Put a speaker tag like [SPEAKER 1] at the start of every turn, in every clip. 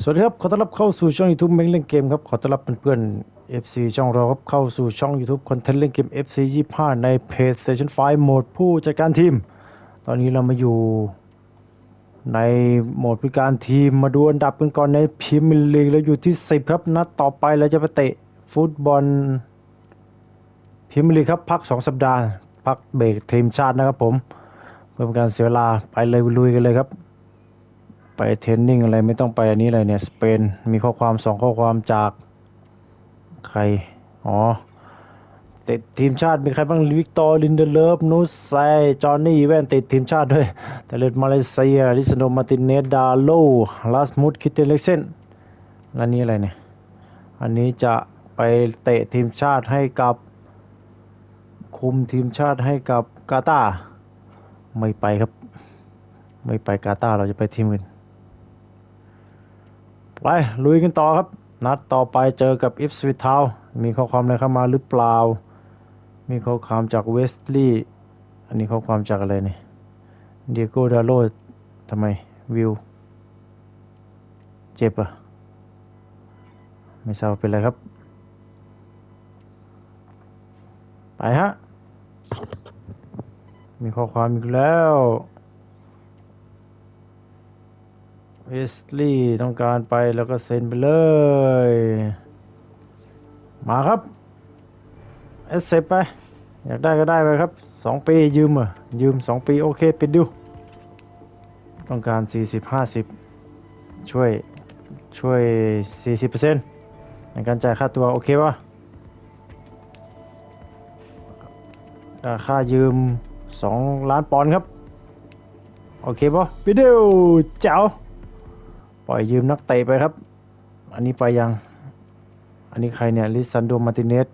[SPEAKER 1] สวัสดีครับ ขอต้อนรับเข้าสู่ช่อง YouTube เม้งเล่นเกมครับ ขอต้อนรับเพื่อนๆ FC ช่องเราครับ เข้าสู่ช่อง YouTube คอนเทนต์เล่นเกม FC 25 ใน PlayStation 5 โหมดผู้จัดการทีม ตอนนี้เรามาอยู่ในโหมดผู้จัดการทีมมาดูอันดับกันก่อนในพรีเมียร์ลีกเราอยู่ที่ 10 ครับ นัดต่อไปเราจะไปเตะฟุตบอลพรีเมียร์ลีกครับ พัก 2 สัปดาห์ พักเบรกทีมชาตินะครับผมเพื่อเป็นการเสียเวลาไปเลยลุยกันเลยครับ ไปเทรนนิ่งอะไรไม่ต้องไปอันนี้เลยเนี่ยสเปนมีข้อความสองข้อความจากใคร อ๋อติดทีมชาติมีใครบ้างวิกตอร์ลินเดเลฟนูสไซจอห์นนี่แว่นติดทีมชาติด้วยแต่เล่นมาเลเซียลิซโนมาตินเนสดาโลลาสมุดคิเตเล็กเซนแล้วนี่อะไรเนี่ย อันนี้จะไปเตะทีมชาติให้กับ คุมทีมชาติให้กับกาตาไม่ไปครับ ไม่ไปกาตาเราจะไปทีมอื่น ไปลุยกันต่อครับ นัดต่อไปเจอกับอิฟสวิทาวมีข้อความอะไรเข้ามาหรือเปล่า มีข้อความจากเวสลีย์อันนี้ข้อความจากอะไรเนี่ยเดียโกดาโลทำไมวิว เจ็บอะไม่ทราบเป็นไรครับ ไปฮะ มีข้อความอีกแล้ว เวสลีย์ต้องการไปแล้วก็เซ็นไปเลย มาครับเอสเซไป อยากได้ก็ได้ไปครับสองปียืมอะยืมสองปี โอเคปิดดู ต้องการ 40 50 ช่วยช่วย 40%ในการจ่ายค่าตัว โอเคป่ะอ่าค่ายืม 2 ล้านปอนด์ครับ โอเคป่ะวิดีโอเจ้า ปล่อยยืมนักเตะไปครับ อันนี้ไปยัง อันนี้ใครเนี่ย ลิซันโดมาร์ติเนส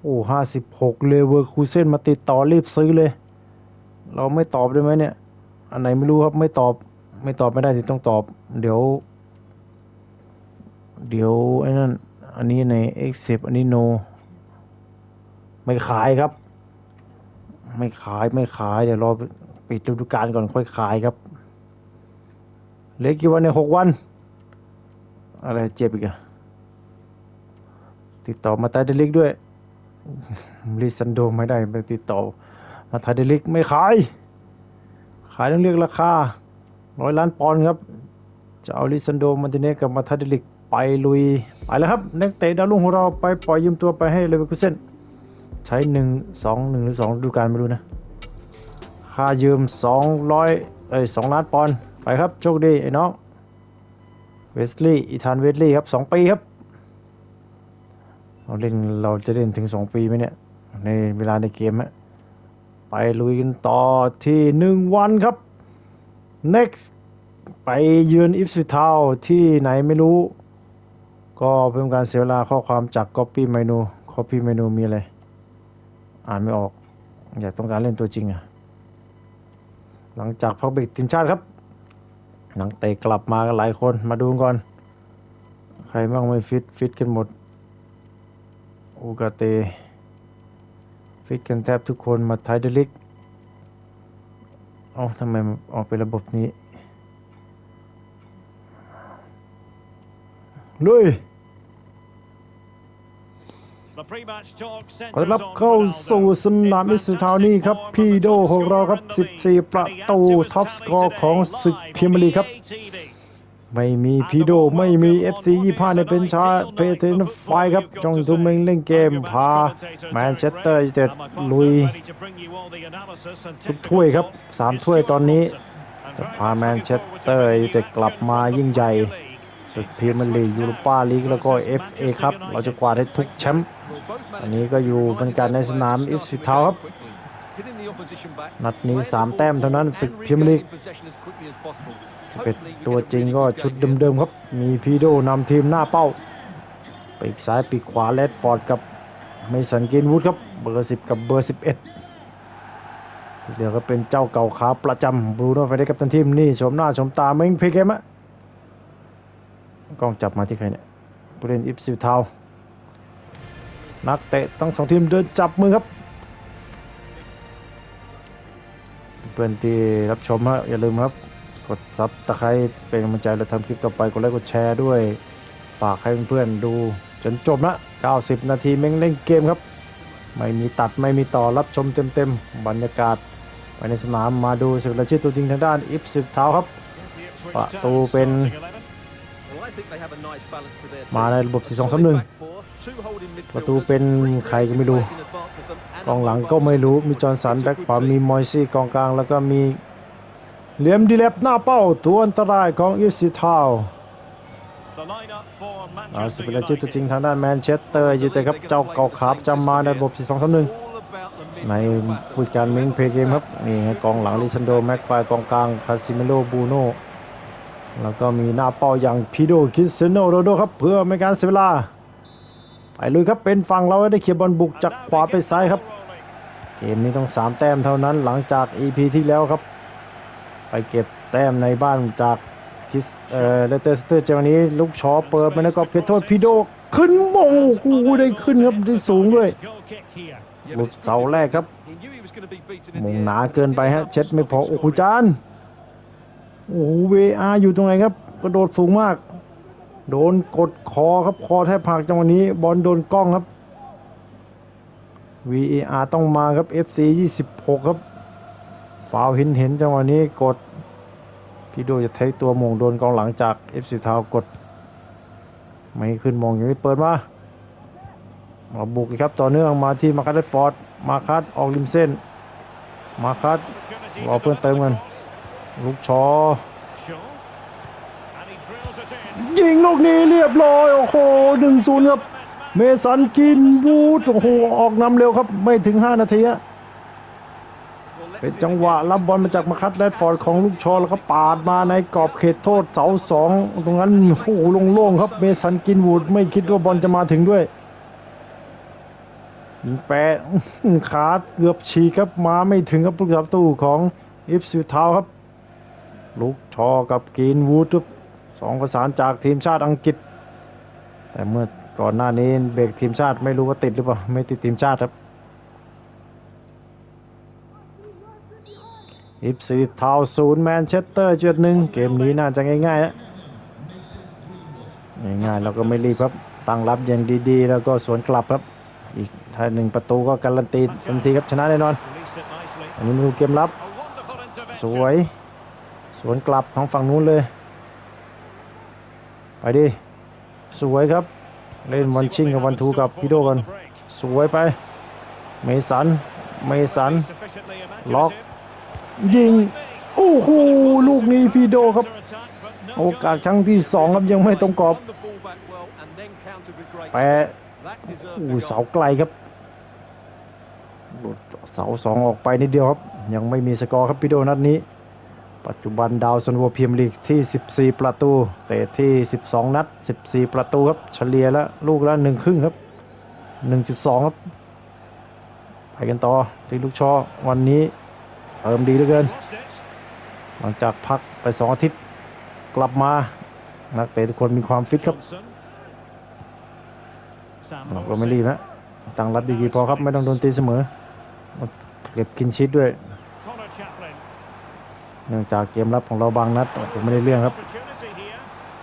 [SPEAKER 1] โอ้ห้าสิบหกเลเวอร์คูเซนมาติดต่อรีบซื้อเลย เราไม่ตอบได้ไหมเนี่ย อันไหนไม่รู้ครับ ไม่ตอบ ไม่ตอบไม่ได้ที่ต้องตอบ เดี๋ยว เดี๋ยวไอ้นั่น อันนี้ใน accept อันนี้ no ไม่ขายครับ ไม่ขายไม่ขาย เดี๋ยวรอปิดฤดูกาลก่อนค่อยขายครับ เหลือกี่วันเนี่ยหกวัน อะไรเจ็บอีกอะติดต่อมาตาเดลิกด้วยลิซันโดไม่ได้ไปติดต่อ มาตาเดลิกไม่ขาย ขายต้องเรียกราคาร้อยล้านปอนด์ครับ จะเอาลิซันโดมันติเนกับมาตาเดลิกไปลุย ไปแล้วครับนักเตะดาวรุ่งของเราไปปล่อยยืมตัวไปให้เลเวอร์คูเซนใช้หนึ่งสองหนึ่งหรือสองฤดูกาลไม่รู้นะ ค่ายืมสองร้อยเอ้ยสองล้านปอนด์ ไปครับ โชคดี ไอ้น้อง เวสลีย์อีธานเวสลีย์ครับสองปีครับ เราเล่นเราจะเล่นถึงสองปีไหมเนี่ย ในเวลาในเกมฮะไปลุยกันต่อที่หนึ่งวันครับ next ไปเยือนอิฟซิทาวที่ไหนไม่รู้ ก็เพิ่มการเสียเวลาข้อความจาก copy menu copy menu มีอะไร อ่านไม่ออก อยากต้องการเล่นตัวจริงอะหลังจากพักเบรกทีมชาติครับ นักเตะกลับมากันหลายคนมาดูงก่อน ใครบ้างไม่ฟิต ฟิตกันหมด โอกาเต ฟิตกันแทบทุกคนมาไทยเดลิกเอ้าทำไมออกเป็นระบบนี้ ลุย ขอต้อนรับเข้าสู่สนามมิสทาวนี่ครับ พี่โดของเราครับ 14 ประตูท็อปสกอร์ของศึกพรีเมียร์ลีกครับ ไม่มีพีโดไม่มี FC 25ในเป็นชาเพเทนไฟครับจองทุ่มเองเล่นเกม พาแมนเชสเตอร์ยูไนเต็ดลุยทุกถ้วยครับ 3 ถ้วยตอนนี้จะพาแมนเชสเตอร์ยูไนเต็ดกลับมายิ่งใหญ่ศึกพรีเมียร์ลีกยูโรปาลีกแล้วก็ FA ครับ เราจะกวาดให้ทุกแชมป์ อันนี้ก็อยู่บรรยากาศในสนามอิฟซิทาวครับ นัดนี้3แต้มเท่านั้นศึกพรีเมียร์ลีกเป็นตัวจริงก็ชุดเดิมๆครับ มีพีโดนำทีมหน้าเป้าปีกซ้ายปีกขวาเลดฟอร์ดกับเมสันกินวูดครับ เบอร์ 10 กับเบอร์ 11ที่เหลือก็เป็นเจ้าเก่าขาประจำบรูโน่ไฟเดกับทันทีมนี่ชมหน้าชมตาเม้งเพเกมะกล้องจับมาที่ใครเนี่ยผู้เล่นอิฟซิทาว นักเตะทั้งสองทีมเดินจับมือครับ เพื่อนที่รับชมฮะอย่าลืมครับคกดซับตะไคร้เป็นกำลังใจและทำคลิปต่อไปกดไลค์กดแชร์ด้วยฝากให้เพื่อนๆดูจนจบละ90 นาทีเม่งเล่นเกมครับ ไม่มีตัดไม่มีต่อรับชมเต็มๆ บรรยากาศไปในสนามมาดูสึกระชื่อตัวจริงทางด้านอิฟสิบเท้าครับ ประตูเป็นมาในระบบ 4-2-3-1 ประตูเป็นใครก็ไม่รู้กองหลังก็ไม่รู้มีจอร์นสันแบ็คขวามีมอยซี่กองกลางแล้วก็มีเหลียมดีเลบหน้าเป้าตัวอันตรายของอิสิบเท้าอาสเป็นอาชีพตัวจริงทางด้านแมนเชสเตอร์ยูไนเต็ดครับเจ้าเก่าขาประจำมาในระบบ 4-2-3-1 ในผู้จัดการม้งเพย์เกมครับนี่ไงกองหลังลิซันโดแม็กควายกองกลางคาซิเมโลบูโนแล้วก็มีหน้าเป้าอย่างพิโดคิสเซโนโรโดครับเพื่อไม่การเสียเวลา ไปลุยครับเป็นฝั่งเราได้เขียบบอลบุกจากขวาไปซ้ายครับ เกมนี้ต้อง 3 แต้มเท่านั้นหลังจาก EP ที่แล้วครับ ไปเก็บแต้มในบ้านจากคิสเอ่อเลเตอร์สเตอร์เจวันนี้ลูกชอเปิดมาแล้วก็เขตโทษพิโดขึ้นมงโอ้โหได้ขึ้นครับได้สูงด้วยหลุดเสาแรกครับมงหนาเกินไปฮะ เช็ดไม่พอโอ้โหจานโอ้โหเวอาอยู่ตรงไหนครับกระโดดสูงมาก โดนกดคอครับคอแทบหักจังหวะนี้บอลโดนกล้องครับ VAR ต้องมาครับ FC 26 ครับฟาวเห็นเห็นจังหวะนี้กดพี่โดจะเทคตัวมงโดนกองหลังจาก FC เท้ากด ไม่ขึ้นมองอย่างนี้เปิดมามาบุกครับต่อเนื่องมาที่มาคัตฟอร์ดมาคัตออกริมเส้น มาคัตรอเพื่อนเติมกันลูกชอ ยิงลูกนี้เรียบร้อย โอ้โหหนึ่งศูนย์ครับ เมสันกินบูดโอ้โหออกนำเร็วครับ ไม่ถึง 5 นาทีเป็นจังหวะรับบอลมาจากมาคัตแรดฟอร์ดของลูกชอแล้วก็ปาดมาในกรอบเขตโทษเสาสองตรงนั้นโอ้โหโล่งๆครับ เมสันกินวูดไม่คิดว่าบอลจะมาถึงด้วยยิงแปะขาเกือบฉีกครับมาไม่ถึงครับลูกประตูของอิฟซิวทาวครับ ลูกชอกับกินวูดครับ สองประสานจากทีมชาติอังกฤษ แต่เมื่อก่อนหน้านี้เบรกทีมชาติไม่รู้ว่าติดหรือเปล่า ไม่ติดทีมชาติครับอิฟซีทาวศูนย์แมนเชสเตอร์จุดหนึ่งเกมนี้น่าจะง่ายๆนะง่ายๆเราก็ไม่รีบครับตั้งรับอย่างดีๆ แล้วก็สวนกลับครับ อีกถ้าหนึ่งประตูก็การันตีทันทีครับชนะแน่นอน อันนี้มาดูเกมรับ สวย สวนกลับของฝั่งนู้นเลย ไปดิ สวยครับ เล่นวันชิงกับวันทูกับพี่โดกัน สวยไป เมสัน เมสัน ล็อก ยิง โอ้โห ลูกนี้พี่โดครับ โอกาสครั้งที่สองครับยังไม่ตรงกรอบแปะอู้เสาไกลครับหลุดเสาสองออกไปนิดเดียวครับ ยังไม่มีสกอร์ครับพี่โดนัดนี้ ปัจจุบันดาวซันโวพรีเมียร์ลีกที่ 14 ประตู เตะที่ 12 นัด 14 ประตูครับเฉลี่ยแล้วลูกละหนึ่งครึ่งครับ 1.2 ครับ ไปกันต่อที่ลูกชอวันนี้เติมดีเหลือเกิน หลังจากพักไป 2 อาทิตย์กลับมา นักเตะทุกคนมีความฟิตครับเราก็ไม่รีบนะตั้งรับดีๆพอครับ ไม่ต้องโดนตีเสมอเก็บกินชิดด้วย เนื่องจากเกมรับของเราบางนัดผมไม่ได้เรื่องครับ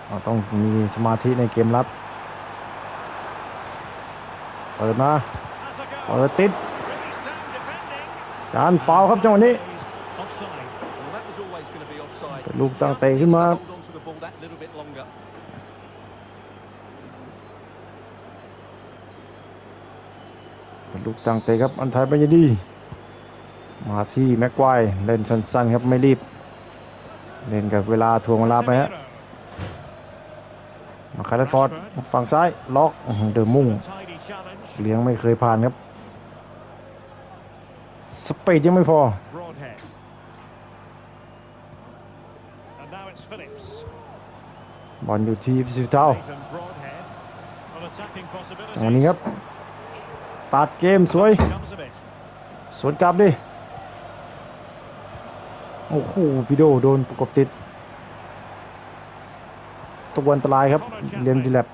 [SPEAKER 1] เราต้องมีสมาธิในเกมรับเปิดมาเปิดติดการฟาวครับจังหวะนี้เป็นลูกตั้งเตะขึ้นมาเป็นลูกตั้งเตะครับอันท้ายไปยดี มาที่แม็กไกว์เล่นสั้นๆครับไม่รีบ เล่นกับเวลาทวงเวลาไปฮะมาคาร์ฟอร์ดฝั่งซ้ายล็อกอื้อหือเดิมมุ่งเลี้ยงไม่เคยผ่านครับ สปีดยังไม่พอบอลอยู่ที่พิสิทธิ์เท้าจังหวะนี้ครับ ตัดเกมสวย สวนกลับดิ โอ้โหพี่โดโดนประกบติดตัวอันตรายครับเรียนดีแลบ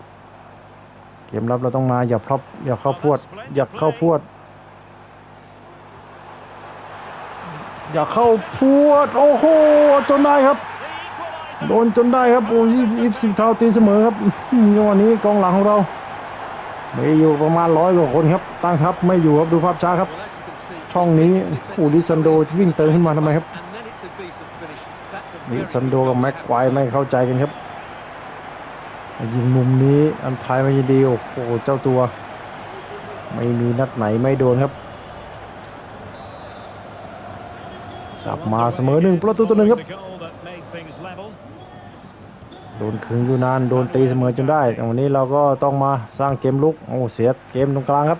[SPEAKER 1] เกมรับเราต้องมาอย่าพรอบอย่าเข้าพวด อย่าเข้าพวด อย่าเข้าพวด โอ้โหจนได้ครับ โดนจนได้ครับโอ้ยอีฟสิบเท่าตีเสมอครับอืมจังวะนี้กองหลังของเราไม่อยู่ประมาณร้อยกว่าคนครับตั้งครับไม่อยู่ครับดูภาพช้าครับ ช่องนี้อ้ลิซันโดวิ่งเติมขึ้นมาทำไมครับ ลิซันโดกับแม็กควายไม่เข้าใจกันครับ ยิงมุมนี้อันท้ายไม่ดี โอ้โห เจ้าตัว ไม่มีนัดไหนไม่โดนครับกลับมาเสมอหนึ่งประตูตัวหนึ่งครับ โดนขึงอยู่นาน โดนตีเสมอจนได้ วันนี้เราก็ต้องมาสร้างเกมลุก โอ้เสียเกมตรงกลางครับ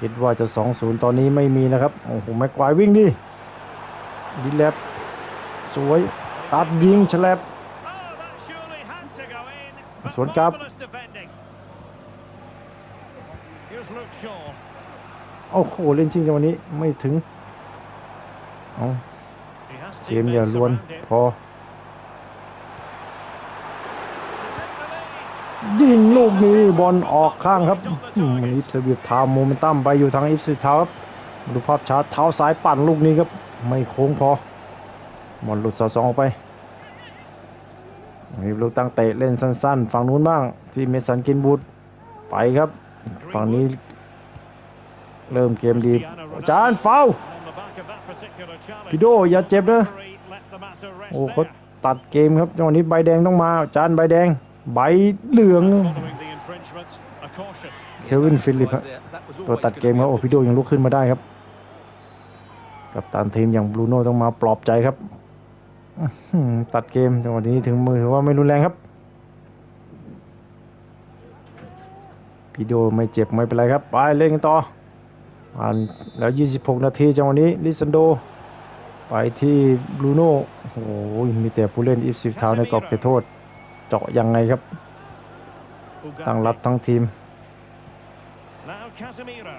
[SPEAKER 1] คิดว่าจะ 2-0 ตอนนี้ไม่มีนะครับ โอ้โหแม็กควายวิ่งดิดิแลบ สวย ตัดยิงฉลับสวนกลับ โอ้โห เล่นชิงจังวันนี้ไม่ถึง เอาเกมอย่าลวนพอ ยิงลูกนี้บอลออกข้างครับอืมอิฟสวิตทามโมเมนตัมไปอยู่ทางอิฟสิท้าครับดูภาพช้าเท้าซ้ายปั่นลูกนี้ครับ ไม่โค้งพอ บอลหลุดเสาสองออกไป มีลูกตั้งเตะเล่นสั้นๆ ฝั่งนู้นบ้าง ที่เมสันกินบูดไปครับ ฝั่งนี้ เริ่มเกมดีอาจารย์ฟาวพี่โดอย่าเจ็บนะโอ้เขาตัดเกมครับจังหวะนี้ใบแดงต้องมาอาจารย์ใบแดง ใบเหลืองเควินฟิลิปฮะตัวตัดเกมครับโอ้พี่โดยังลุกขึ้นมาได้ครับ กับตันทีมอย่างบรูโน่ต้องมาปลอบใจครับ ตัดเกมจังหวะนี้ถึงมือถือว่าไม่รุนแรงครับพี่โดไม่เจ็บไม่เป็นไรครับ ไปเล่นกันต่อผ่านแล้ว 26 นาทีจังหวะนี้ลิซันโด ไปที่บรูโน่โอ้โหมีแต่ผู้เล่นอีฟสิบเท้าในกรอบเขตโทษ เจาะยังไงครับ ตั้งรับทั้งทีม
[SPEAKER 2] Now Casemiro.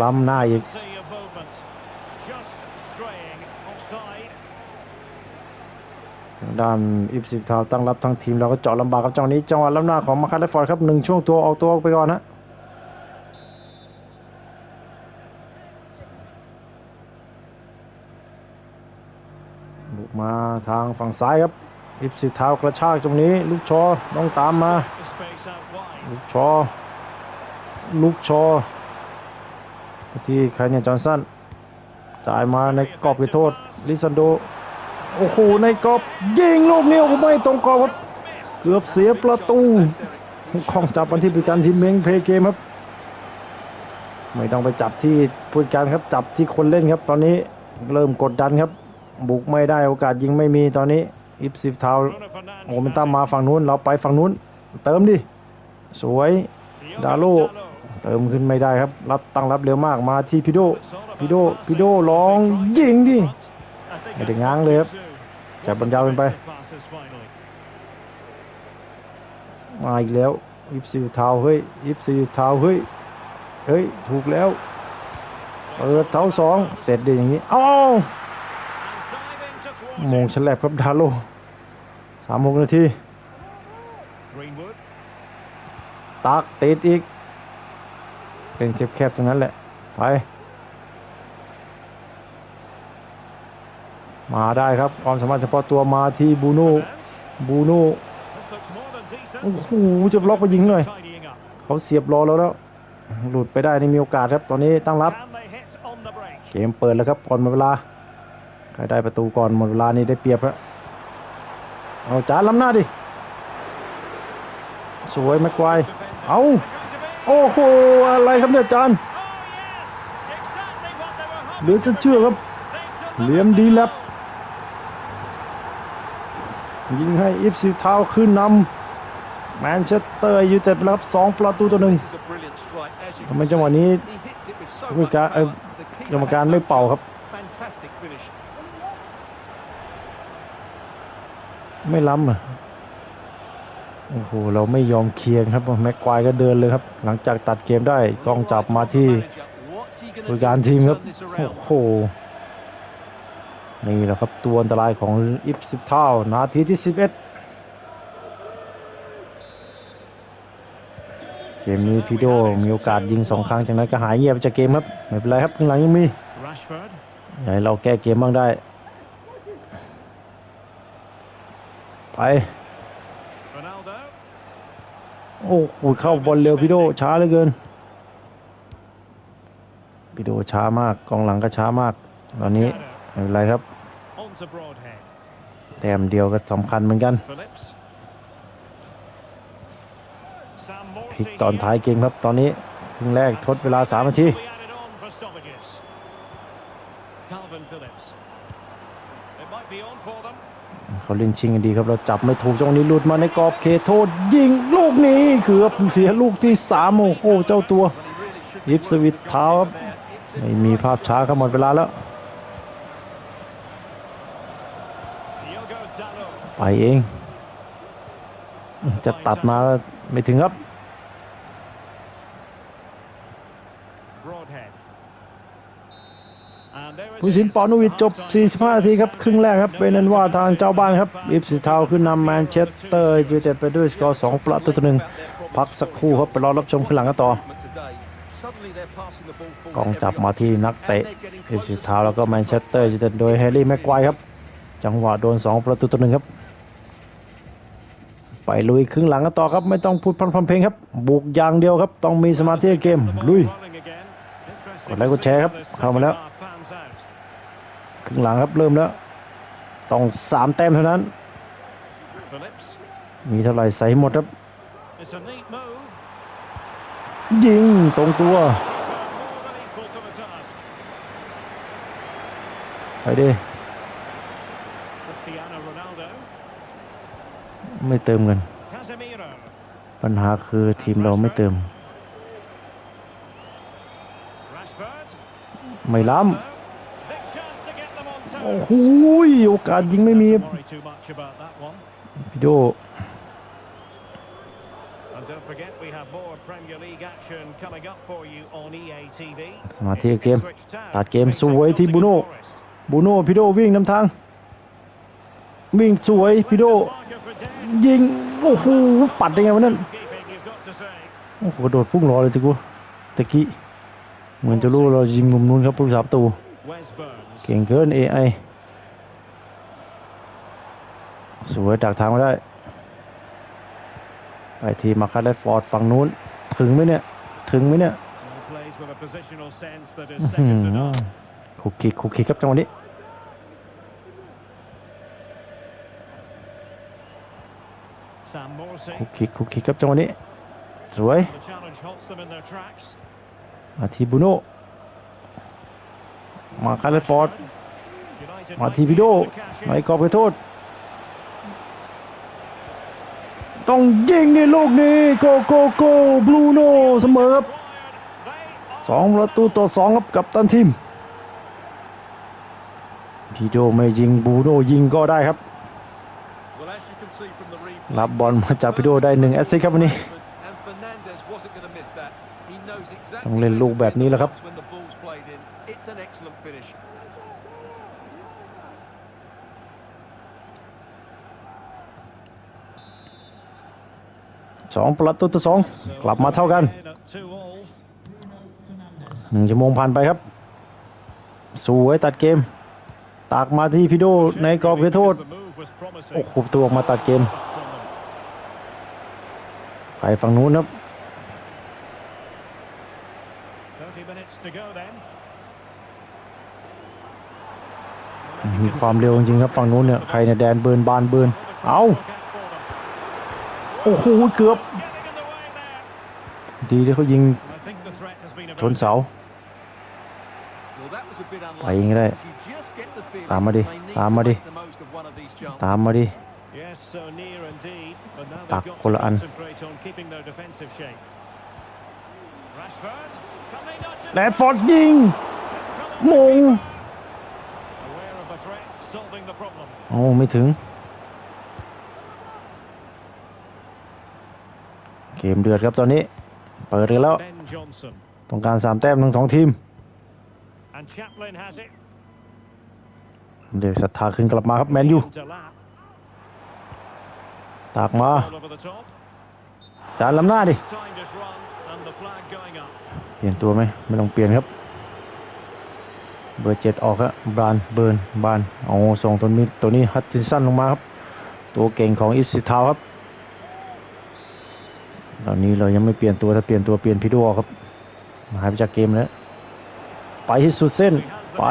[SPEAKER 1] ล้ำหน้าอีก
[SPEAKER 2] See a movement. Just straying offside.
[SPEAKER 1] ด้านอีฟสิบท้าตั้งรับทั้งทีมเราก็เจาะลำบากครับจังหวะนี้จังหวะล้ำหน้าของมาคาร์เลฟอร์ดครับหนึ่งช่วงตัวออกตัวออกไปก่อนฮะบุกมาทางฝั่งซ้ายครับอีฟสิบท้ากระชากตรงนี้ ลูกชอต้องตามมา ลูกชอ ลูกชอที่ใครเนี่ยจอห์นสัน จ่ายมาในกรอบเขตโทษลิซันโดโอ้โหในกรอบยิงลูกนี้โอ้ไม่ตรงกรอบครับเกือบเสียประตูของจับบันที่ผู้การทีมเม้งเพย์เกมครับ ไม่ต้องไปจับที่ผู้การครับจับที่คนเล่นครับ ตอนนี้เริ่มกดดันครับ บุกไม่ได้โอกาสยิงไม่มีตอนนี้อิปซิฟทาวโอ้มันตั้มมาฝั่งนู้น เราไปฝั่งนู้น เติมดิ สวย
[SPEAKER 2] Diogo
[SPEAKER 1] Dalo.
[SPEAKER 2] Dalo.
[SPEAKER 1] เติมขึ้นไม่ได้ครับ รับตั้งรับเร็วมากมาที่พิโดพิโดพิโดลองยิงดิไม่ได้ง้างเลยครับจับบอลยาวไป มาอีกแล้วยิบซีเท้าเฮ้ยยิบซีเท้าเฮ้ยเฮ้ยถูกแล้วเปิดเท้าสองเสร็จด้อย่างนี้อ้าวโมงฉลับครับดาโลสามหกนาทีตักติดอีก เป็นแคบๆตรงนั้นแหละ ไป มาได้ครับความสามารถเฉพาะตัวมาที่บูโน่บูโน่โอ้โหจะบล็อกไปยิงหน่อย เขาเสียบรอแล้วแล้ว หลุดไปได้ในมีโอกาสครับ ตอนนี้ตั้งรับ เกมเปิดแล้วครับก่อนหมดเวลา ใครได้ประตูก่อนหมดเวลานี่ได้เปรียบฮะเอาจานล้ำหน้าดิ สวยแม็กควายเอา โอ้โหอะไรครับเนี่ยจานเหลือจะเชื่อครับเลี่ยมดีแลบยิงให้อิฟซีเท้าขึ้นนำแมนเชสเตอร์ยูไนเต็ดรับสองประตูต่อหนึ่งทำไมจังหวะนี้กรรมการเออกรรมการไม่เป่าครับ ไม่ล้ำอะ โอ้โหเราไม่ยอมเคลียร์ครับแม็กควายก็เดินเลยครับ หลังจากตัดเกมได้กล้องจับมาที่
[SPEAKER 3] What's he gonna
[SPEAKER 1] ผู้
[SPEAKER 3] do
[SPEAKER 1] การ
[SPEAKER 3] to
[SPEAKER 1] ทีมครับ
[SPEAKER 3] turn this
[SPEAKER 1] โอ้
[SPEAKER 3] around?
[SPEAKER 1] โหนี่แหละครับตัวอันตรายของอิฟสิบเท่านาทีที่ 11 เกมนี้พีโดมีโอกาสยิงสองครั้งจากนั้นก็หายเงียบไปจากเกมครับ ไม่เป็นไรครับข้างหลังยังมี
[SPEAKER 2] Rashford.
[SPEAKER 1] อย่าให้เราแก้เกมบ้างได้ ไป
[SPEAKER 2] Ronaldo.
[SPEAKER 1] โอ้โหเข้าบอลเร็วพี่โดช้าเหลือเกินพี่โดช้ามากกองหลังก็ช้ามาก ตอนนี้ไม่เป็นไรครับ แต้มเดียวก็สำคัญเหมือนกันพลิกตอนท้ายเกมครับตอนนี้ครึ่งแรกทดเวลา3นาที เขาเล่นชิงกันดีครับเราจับไม่ถูกจังหวะนี้หลุดมาในกรอบเขตโทษ ยิงลูกนี้เกือบเสียลูกที่3โอ้โหเจ้าตัว
[SPEAKER 3] When he really should be
[SPEAKER 1] ยิบสวิตเท้าครับไม่มีภาพช้าครับหมดเวลาแล้ว ไปเอง จะตัดมาไม่ถึงครับ สินปอนุวิทย์จบ 45 นาทีครับ ครึ่งแรกครับ เป็นนั้นว่าทางเจ้าบ้านครับ อิฟสิทาวขึ้นนำแมนเชสเตอร์ยูไนเต็ดไปด้วยสกอร์ 2 ประตูต่อหนึ่งพักสักครู่ครับไปรอรับชมขึ้นหลังกันต่อกองจับมาที่นักเตะอิฟสิ
[SPEAKER 3] เทา
[SPEAKER 1] วแล้วก็แมนเชสเตอร์ยูไนเต็ดโดยแฮร์รี่แม็กควายครับ จังหวะโดน 2 ประตูต่อหนึ่งครับ ไปลุยครึ่งหลังกันต่อครับ ไม่ต้องพูดพันพันเพลงครับ บุกอย่างเดียวครับ ต้องมีสมาธิเกมลุยกดไลค์กดแชร์ครับเข้ามาแล้ว ครึ่งหลังครับเริ่มแล้ว ต้องสามแต้มเท่านั้น มีเท่าไหร่ใส่หมดครับ ยิงตรงตัว ไปดิไม่เติมเงิน ปัญหาคือทีมเราไม่เติม ไม่ล้
[SPEAKER 2] Big
[SPEAKER 1] โอ้
[SPEAKER 2] toes.
[SPEAKER 1] โหโอกาสยิงไม่มี
[SPEAKER 2] Don't worry too much about that one.
[SPEAKER 1] พี่โด
[SPEAKER 2] And don't forget we have more Premier League action coming up for you on EA TV.
[SPEAKER 1] สมาธิกับเกม
[SPEAKER 2] Switch tab.
[SPEAKER 1] ตัดเกม
[SPEAKER 2] Big
[SPEAKER 1] สวย
[SPEAKER 2] signal
[SPEAKER 1] ที่
[SPEAKER 2] to
[SPEAKER 1] บูโน่
[SPEAKER 2] Nottingham Forest.
[SPEAKER 1] บูโน่พี่โดวิ่งนำทาง วิ่งสวยพี่โด
[SPEAKER 2] Marker for Dead.
[SPEAKER 1] ยิง โอ้โหปัดได้ไงวะนั่น
[SPEAKER 2] Keeping, you've got to say.
[SPEAKER 1] โอ้โหกระโดดพุ่งรอเลยตะกูตะกี้ เหมือนจะรู้เรายิงมุมนู้นครับผู้สาประตู
[SPEAKER 2] Wes Burns.
[SPEAKER 1] เก่งเกิน AI สวยดักทางมาได้ไปทีมาคัดแรดฟอร์ดฝั่งนู้น ถึงไหมเนี่ย ถึงไหมเนี่ย
[SPEAKER 2] Well, plays with a positional sense that is
[SPEAKER 1] อื
[SPEAKER 2] second to
[SPEAKER 1] ม
[SPEAKER 2] none.
[SPEAKER 1] คุกคิกคุกคิกครับจังหวะนี้
[SPEAKER 2] Sam Morsy.
[SPEAKER 1] คุกคิกคุกคิกครับจังหวะนี้ สวย
[SPEAKER 2] The challenge halts them in their tracks.
[SPEAKER 1] มาทีบูโน่ มาคัดแรดฟอร์ดมาที
[SPEAKER 2] be
[SPEAKER 1] วิโด
[SPEAKER 2] able to cash in.
[SPEAKER 1] ในกรอบไปโทษ ต้องยิงในลูกนี้ โกโกโกบลูโน่เสมอครับสองประตูต่อสองครับกับตันทีมพีโดไม่ยิงบูโน่ยิงก็ได้ครับ รับบอลมาจากพีโดได้หนึ่งแอสซิสครับวันนี้ ต้องเล่นลูกแบบนี้แหละครับ 2 ประตูต่อ2กลับมาเท่ากันหนึ่งชั่วโมงผ่านไปครับสวยตัดเกมตักมาที่พีโดในกรอบเขตโทษโอ้ขบตัวออกมาตัดเกม ไปฝั่งนู้นครับมีความเร็วจริงครับฝั่งนู้นเนี่ยใครเนี่ยแดนเบิร์นบานเบิร์นเอา โอ้โหเกือบ
[SPEAKER 2] Getting in the way there.
[SPEAKER 1] ดีที่เขายิง
[SPEAKER 2] I think the threat has been
[SPEAKER 1] ชน
[SPEAKER 2] averted.
[SPEAKER 1] เสา
[SPEAKER 3] Well, that was a bit
[SPEAKER 1] ไปยิงได้
[SPEAKER 3] unlucky. You just get the feeling
[SPEAKER 1] ตามมาดิ
[SPEAKER 3] they need
[SPEAKER 1] ตาม
[SPEAKER 3] to
[SPEAKER 1] มาดิ
[SPEAKER 3] make the most of one of these chances.
[SPEAKER 1] ตามมาดิ
[SPEAKER 2] Yes, so near indeed, but now
[SPEAKER 1] ตัก
[SPEAKER 2] they've got
[SPEAKER 1] คนละ
[SPEAKER 2] to
[SPEAKER 1] อัน
[SPEAKER 2] concentrate on keeping their defensive shape. Rashford, can they nudge it?
[SPEAKER 1] แรดฟอร์ดยิง
[SPEAKER 2] It's come
[SPEAKER 1] ม
[SPEAKER 2] on.
[SPEAKER 1] ง
[SPEAKER 2] Aware of the threat, solving the problem.
[SPEAKER 1] โอ้ไม่ถึง เกมเดือดครับตอนนี้ เปิดกันแล้ว
[SPEAKER 2] Ben Johnson
[SPEAKER 1] ต้องการสามแต้มทั้งสองทีม
[SPEAKER 2] and Chaplin has it.
[SPEAKER 1] เด็กศรัทธาขึ้นกลับมาครับแมนยู
[SPEAKER 2] Delap
[SPEAKER 1] ตากมา
[SPEAKER 2] all over the top.
[SPEAKER 1] จานลำหน้าดิ
[SPEAKER 2] Timed his run and the flag going up.
[SPEAKER 1] เปลี่ยนตัวไหมไม่ต้องเปลี่ยนครับ เบอร์เจ็ดออกครับบรานเบิร์นบานเอาส่งตัวนี้ตัวนี้ฮัตตินสันลงมาครับ ตัวเก่งของอิฟซิทาวครับ ตอนนี้เรายังไม่เปลี่ยนตัวถ้าเปลี่ยนตัวเปลี่ยนพิโดอครับหายไปจากเกมแล้วไปให้สุดเส้นไป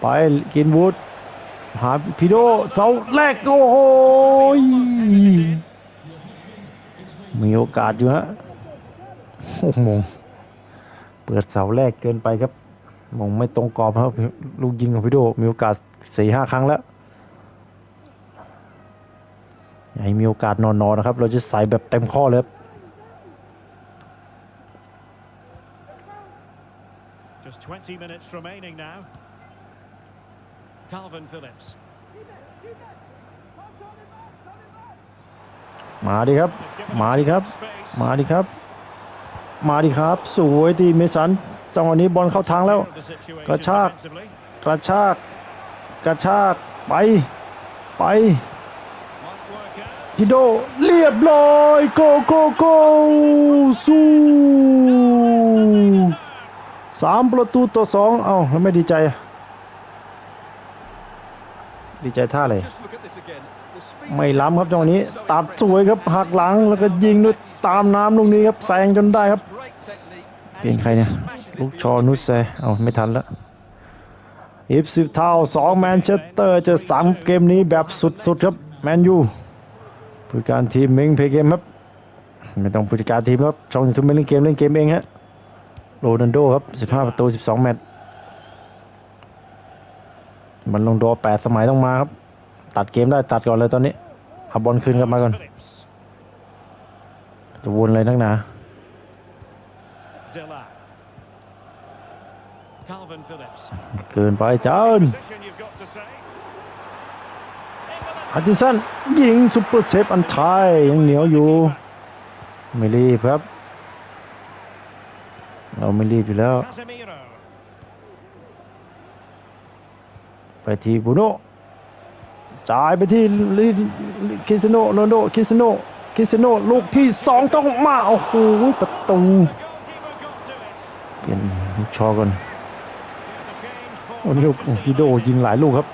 [SPEAKER 1] ไปกินวูดหาพิโดเสาแรกโอ้โหมีโอกาสอยู่ฮะโอ้โหมงเปิดเสาแรกเกินไปครับมงไม่ตรงกรอบครับลูกยิงของพิโดมีโอกาสสี่ห้าครั้งแล้วอย่าให้มีโอกาสนอนๆนะครับ เราจะใส่แบบเต็มข้อเลยครับ
[SPEAKER 2] 90 minutes remaining now. Calvin Phillips.
[SPEAKER 1] มาดิครับ มาดิครับ มาดิครับ มาดิครับ สวยตีเมสัน จังหวะนี้บอลเข้าทางแล้ว กระชาก กระชาก กระชาก ไป ไปฮิโด เรียบร้อย โก โก โกสู้ สามประตูต่อสองเอ้าแล้วไม่ดีใจ ดีใจท่าเลยไม่ล้ำครับจังหวะนี้ ตัดสวยครับหักหลังแล้วก็ยิงด้วยตามน้ำลูกนี้ครับแซงจนได้ครับเปลี่ยนใครเนี่ยลูกชอนุสเซเอาไม่ทันแล้วอีฟสิบเท่าสองแมนเชสเตอร์จะสามเกมนี้แบบสุดๆครับแมนยูผู้การทีมเมงเพย์เกมครับไม่ต้องผู้จัดการทีมครับช่องทูบไม่เล่นเกมเล่นเกมเองฮะ โรนัลโดครับสิบห้าประตูสิบสองแมตช์มันลงดอแปดสมัยต้องมาครับ ตัดเกมได้ตัดก่อนเลยตอนนี้ขับบอลคืนกลับมาก่อน
[SPEAKER 2] Phillips.
[SPEAKER 1] จะวนอะไรนักหนา
[SPEAKER 2] Dilla. Calvin Phillips.
[SPEAKER 1] เกินไปจาน
[SPEAKER 2] Position you've got to say. Into the
[SPEAKER 1] ฮัตตินสันยิงซุปเปอร์เซฟอันไทายยังเหนียวอยู่ ไม่รีบครับ เราไม่รีบอยู่แล้ว
[SPEAKER 2] Casemiro.
[SPEAKER 1] ไปที่บูโน่จ่ายไปที่ลิคิสโนโรนลโดคิสโนคิสโนลูกที่สองต้องมา โอ้โหประตู
[SPEAKER 2] The goalkeeper got to it.
[SPEAKER 1] เปลี่ยนลูกชอก่อน
[SPEAKER 2] Here's a change for
[SPEAKER 1] โอ้นี่ลูกฮิโดยิงหลายลูกครับ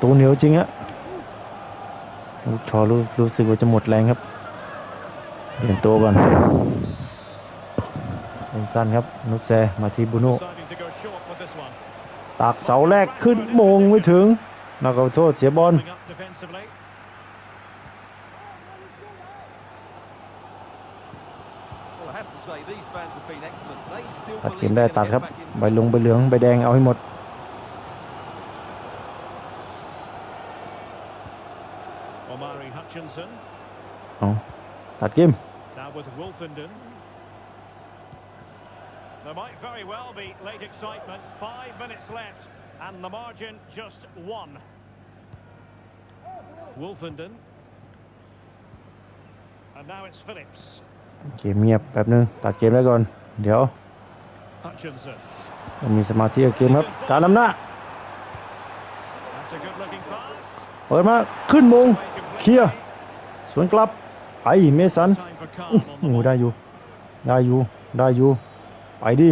[SPEAKER 1] ตัวเหนียวจริงฮะลูกชอรู้รู้สึกว่าจะหมดแรงครับ เปลี่ยนตัวก่อน เป็นสั้นครับนุสเซมาที่บูโน่
[SPEAKER 2] Deciding to go short with this one.
[SPEAKER 1] ตักเสาแรกขึ้นโมงไม่ถึงนักเอาโทษเสียบอล
[SPEAKER 2] Coming up defensively.
[SPEAKER 3] Well, I have to say, these fans have been excellent. They still
[SPEAKER 1] ตัดเก
[SPEAKER 3] believe
[SPEAKER 1] มได้
[SPEAKER 3] they're
[SPEAKER 1] ตัด
[SPEAKER 3] gonna
[SPEAKER 1] ครับ
[SPEAKER 3] get back into
[SPEAKER 1] ใบ
[SPEAKER 3] this.
[SPEAKER 1] ลงใบเหลืองใบแดงเอาให้หมด
[SPEAKER 2] Omari Hutchinson.
[SPEAKER 1] เอาตัดเกม
[SPEAKER 2] Now with Wolfenden. There might very well be late excitement. Five minutes left, and the margin just one. Wolfenden. And now it's Phillips.
[SPEAKER 1] เกมเงียบแป๊บนึงตัดเกมได้ก่อน เดี๋ยว
[SPEAKER 2] Hutchinson.
[SPEAKER 1] ต้องมีสมาธิกับเกมครับ การนำหน้า
[SPEAKER 2] That's a good looking pass.
[SPEAKER 1] เปิดมาขึ้นโมง
[SPEAKER 2] Away
[SPEAKER 1] เคลียร์
[SPEAKER 2] completely.
[SPEAKER 1] สวนกลับไปเมสัน
[SPEAKER 2] Time for calm
[SPEAKER 1] อื้อ
[SPEAKER 2] on
[SPEAKER 1] โอ้
[SPEAKER 2] the
[SPEAKER 1] โห
[SPEAKER 2] ball.
[SPEAKER 1] ได้อยู่ ได้อยู่ ได้อยู่ ไปดิ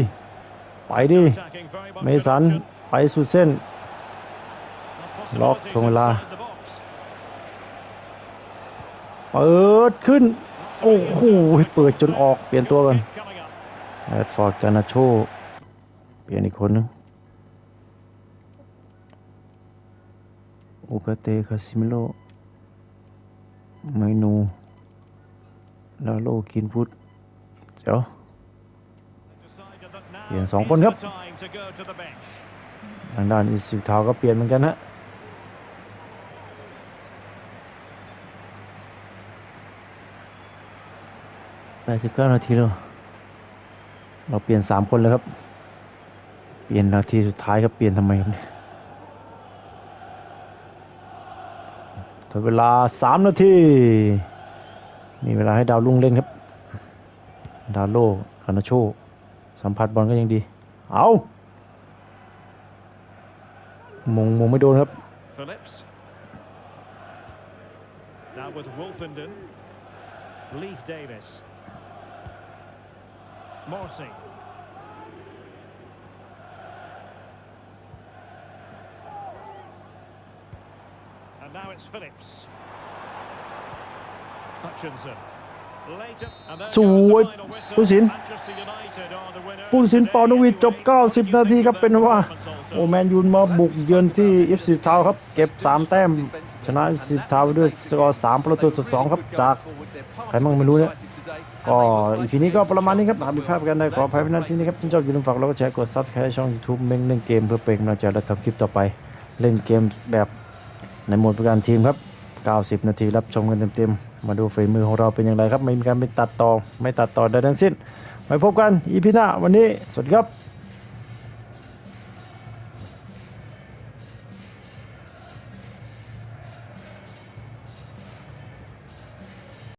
[SPEAKER 1] ไปดิ
[SPEAKER 2] Attacking very much
[SPEAKER 1] เม
[SPEAKER 2] in
[SPEAKER 1] สัน
[SPEAKER 2] option.
[SPEAKER 1] ไปสุดเส้น
[SPEAKER 2] And
[SPEAKER 1] ล็อก
[SPEAKER 2] possibilities
[SPEAKER 1] ทวงเวลา
[SPEAKER 2] inside the box.
[SPEAKER 1] เปิดขึ้น โอ้โห เปิดจนออก เปลี่ยนตัวก่อน
[SPEAKER 2] Coming up.
[SPEAKER 1] แอดฟอร์ดกานาโช เปลี่ยนอีกคนนึงโอกาเตคาซิมิโลไมนู ลาโลคินพุทเดี๋ยว
[SPEAKER 2] Decided that now
[SPEAKER 1] เปลี่ยนสองคนครับทางด้านอิสิทาวก็เปลี่ยนเหมือนกันฮะแปดสิบเก้านาทีแล้ว เราเปลี่ยนสามคนแล้วครับ เปลี่ยนนาทีสุดท้ายครับ เปลี่ยนทำไมครับเนี่ยถึงเวลาสามนาที มีเวลาให้ดาวรุ่งเล่นครับ ดาวโลคานาโช สัมผัสบอลก็ยังดี เอามงมงไม่โดนครับ
[SPEAKER 2] Now with Wolfenden. Leaf Davis. Morsey. And now it's Phillips. Hutchinson. Later, and there
[SPEAKER 1] ส
[SPEAKER 2] goes
[SPEAKER 1] วย
[SPEAKER 2] the final whistle.
[SPEAKER 1] ผู้สิน
[SPEAKER 2] Manchester United are the winners
[SPEAKER 1] ผู้ตัดสิน
[SPEAKER 2] today
[SPEAKER 1] เป่านกหวีดจบ 90 นาทีครับเป็นว่า โอแมนยูมาบุกเยือนที่อิฟสิทาวครับ เก็บ 3 แต้ม ชนะอิฟสิทาวด้วยสกอร์3ประตูต่อ2ครับ จากใครมั่งไม่รู้เนี่ยก็อีพีนี้ก็ประมาณนี้ครับหากมีภาพกันได้ขออภัยในนาทีนี้ครับท่านเจ้าอย่าลืมฝากแล้วก็แชร์กดซับสไครต์ช่อง YouTube เม้งเล่นเกมเพื่อเป็นกำลังใจและทำคลิปต่อไป เล่นเกมแบบในโหมดประกันทีมครับ 90 นาทีรับชมกันเต็มๆ มาดูฝีมือของเราเป็นอย่างไรครับ ไม่มีการไปตัดต่อ ไม่ตัดต่อใดทั้งสิ้นไว้พบกันอีพีหน้าวันนี้ สวัสดีครับ